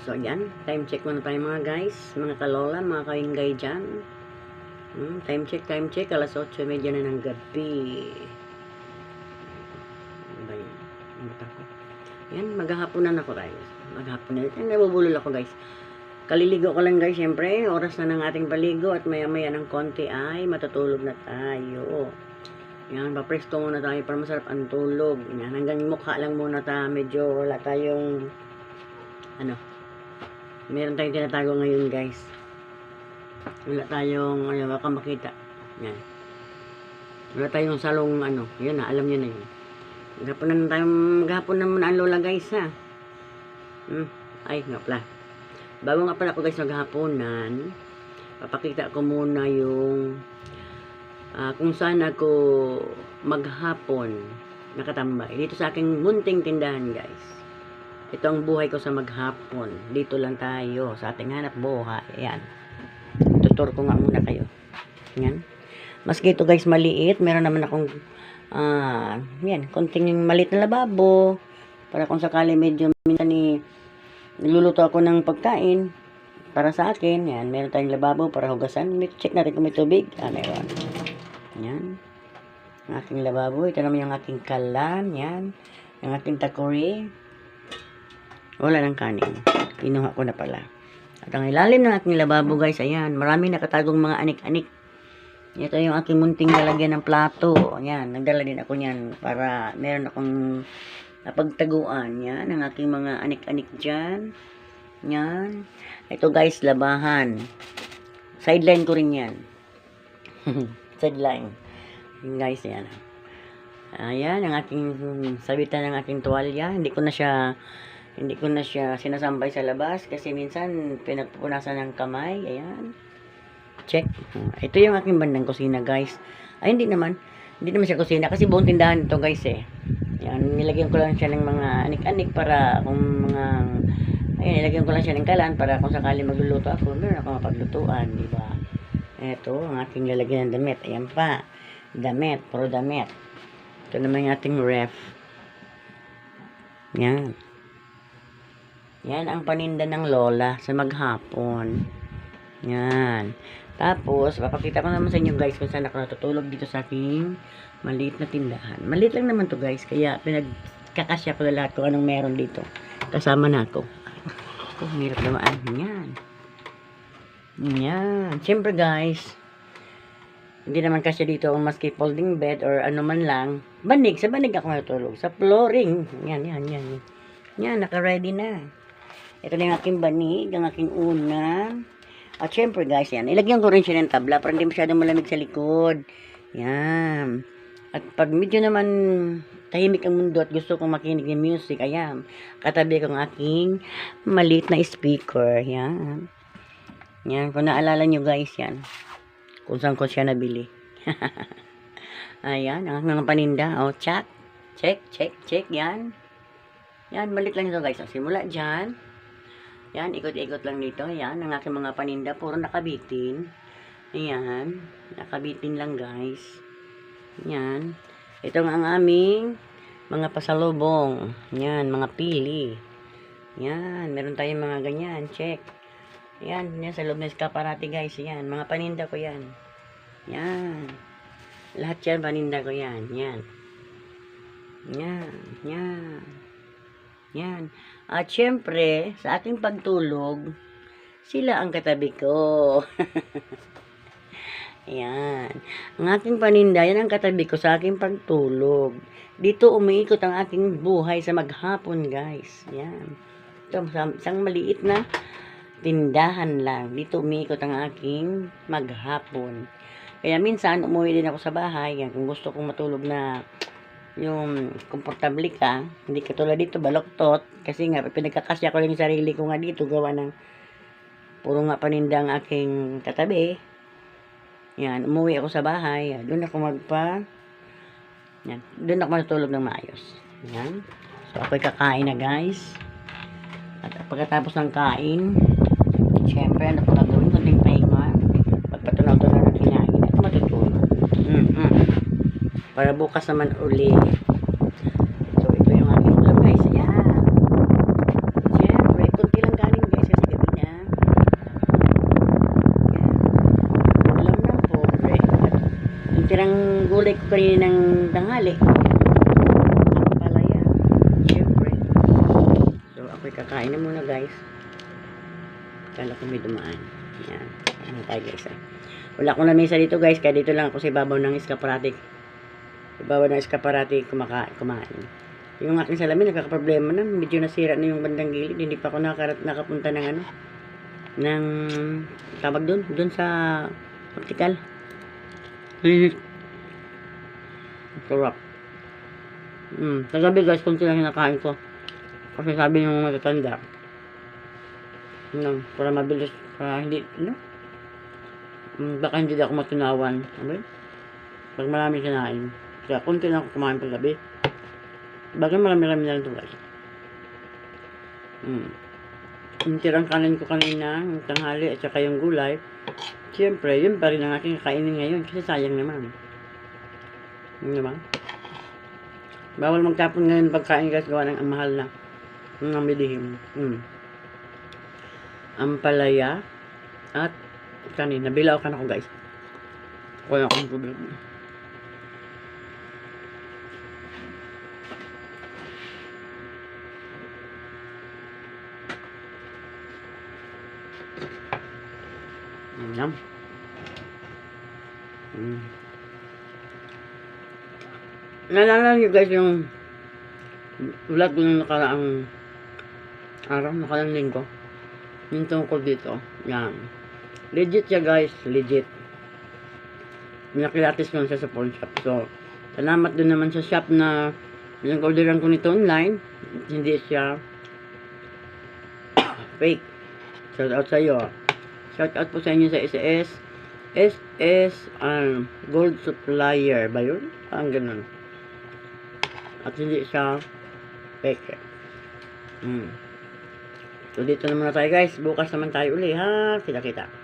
So, yan. Time check muna tayo mga guys. Mga kalola, mga kaingay dyan. Hmm, time check, time check. Alas 8.30 na ng gabi. Ano ba yun? Ano ba ako? Yan, maghahapon na ako guys. Maghapon na. Yan, nabubulol ako guys. Kaliligo ko lang guys, syempre. Oras na ng ating paligo at maya maya ng konti ay matutulog na tayo. Yan, papresto muna tayo para masarap ang tulog. Yan, hanggang mukha lang muna ta. Medyo wala tayong ano, meron tayong tinatago ngayon guys. Wala tayong, ano, baka makita. Yan. Wala tayong salong, ano, yun na, alam nyo na yun. Maghapon na tayo, maghapon naman ang lola guys ha. Hmm, ay, nga pala. Bago nga pala ako guys maghaponan, papakita ko muna yung ah, kung saan ako maghapon nakatambay. Dito sa aking munting tindahan guys. Ito ang buhay ko sa maghapon. Dito lang tayo sa ating hanap buhay. Ayan. Tutur ko nga muna kayo. Ayan. Maski ito guys maliit, meron naman akong ah, yan, konting maliit na lababo para kung sakali medyo minsan ni niluluto ako ng pagkain para sa akin. Yan, meron tayong lababo para hugasan. May- Check natin kung may tubig. Ah, meron. Yan. Ang aking lababo. Ito naman yung aking kalan. Yan. Yung aking takori. Wala ng kanin. Kinuha ko na pala. At ang ilalim ng aking lababo guys, ayan. Marami nakatagong mga anik-anik. Ito yung aking munting lalagyan ng plato. Ayan, nagdala din ako niyan para meron akong napagtaguan. Yan, ang aking mga anik-anik dyan. Yan. Ito guys, labahan. Sideline ko rin yan. Sideline. Yung guys, yan. Ayan, ang aking sabitan ng aking tuwalya. Hindi ko na siya hindi ko na siya sinasambay sa labas kasi minsan pinagpupunasan ng kamay. Ayan. Check. Ito yung aking bandang kusina, guys. Ay, hindi naman. Hindi naman siya kusina kasi buong tindahan ito, guys, eh. Yan, nilagyan ko lang siya ng mga anik-anik para kung mga ayun, nilagyan ko lang siya ng kalan para kung sakali magluluto ako, meron ako mapaglutuan, di ba? Ito, ang aking lalagyan ng damit. Ayan pa. Damit, puro damit. Ito naman yung ating ref. Yan. Yan ang paninda ng lola sa maghapon. Yan. Tapos, papakita ko naman sa inyo guys kung saan ako natutulog dito sa aking maliit na tindahan. Maliit lang naman to guys, kaya pinagkakasya ko na lahat kung anong meron dito. Kasama na ako. Oh, hirap naman. Yan. Yan. Siyempre guys, hindi naman kasi dito ang maski folding bed or ano man lang. Banig, sa banig ako natutulog. Sa flooring. Yan, yan. Yan, yan naka-ready na. Ito na yung aking banig, ang aking una. At syempre guys, yan. Ilagyan ko rin siya ng tabla para hindi masyadong malamig sa likod. Yan. At pag medyo naman tahimik ang mundo at gusto kong makinig ng music, ayan. Katabi ko ang aking maliit na speaker. Yan. Yan. Kung naalala nyo guys, yan. Kung saan ko siya nabili. ayan. Ang mga paninda. O, check. Check, check, check. Yan. Yan. Maliit lang ito guys. O, simula dyan. Yan, ikot-ikot lang dito. Yan, ang aking mga paninda. Puro nakabitin. Ayan. Nakabitin lang, guys. Yan. Ito nga ang aming mga pasalubong. Yan, mga pili. Yan, meron tayong mga ganyan. Check. Yan, yan sa loob ng escaparate, guys. Yan, mga paninda ko yan. Yan. Lahat yan, paninda ko yan. Yan. Yan. Yan. Yan. At syempre, sa ating pagtulog, sila ang katabi ko. Yan. Ang aking paninda, yan ang katabi ko sa aking pagtulog. Dito umiikot ang aking buhay sa maghapon, guys. Yan. Ito, sa- isang maliit na tindahan lang. Dito umiikot ang aking maghapon. Kaya minsan, umuwi din ako sa bahay. Yan, kung gusto kong matulog na yung komportable ka, hindi katulad dito, baloktot. Kasi nga, pinagkakasya ko lang yung sarili ko nga dito, gawa ng puro nga paninda ang aking katabi. Yan, umuwi ako sa bahay. Doon ako magpa... Yan, doon ako matutulog ng maayos. Yan. So, ako'y kakain na, guys. At pagkatapos ng kain, syempre, ano ko para bukas naman uli. So ito yung aking ulam guys. Yan syempre kunti lang galing guys kasi gabi na ulam na pobre. Yung tirang gulay ko kanina ng tanghali. Palaya. Syempre so ako'y kakain na muna guys. Kala ko may dumaan. Yan ano tayo guys ah? Wala akong lamesa dito guys kaya dito lang ako sa ibabaw ng iska pratik eskaparate. Ibabaw ng eskaparate kumakain. kumain. Yung aking salamin, nagkakaproblema na. Medyo nasira na yung bandang gilid. Hindi pa ako nakarat, nakapunta ng ano. Ng, tawag doon, doon sa optical. Sarap. Hmm, kagabi guys, kung sila kinakain ko. Kasi sabi yung matatanda, ano, para mabilis, para hindi, ano, Hmm, baka hindi ako matunawan. Yun? Pag marami kinain. Kaya kunti lang ako kumain pag gabi. Bagay marami-rami na lang ito guys. Hmm. Yung tirang kanin ko kanina, yung tanghali at saka yung gulay, siyempre, yun pa rin ang aking kainin ngayon kasi sayang naman. Yun naman. Bawal magtapon ngayon pagkain guys, gawa ng mahal na. Ang bilihin. Hmm. Ampalaya at kanin. Nabilaw ka na ko guys. Wala akong problema. Yum. Mm. Naalala niyo guys yung vlog ko nung nakaraang araw, nakaraang linggo. Yung tungkol dito. Yan. Legit siya guys. Legit. Nakilatis ko siya sa pawn shop. So, salamat din naman sa shop na pinag-orderan ko nito online. Hindi siya fake. Shout out sa iyo. Shout out po sa inyo sa SS. SS um, Gold Supplier ba yun? Parang ganun. At hindi siya fake. Hmm. So dito na muna tayo guys. Bukas naman tayo uli ha. Kita kita.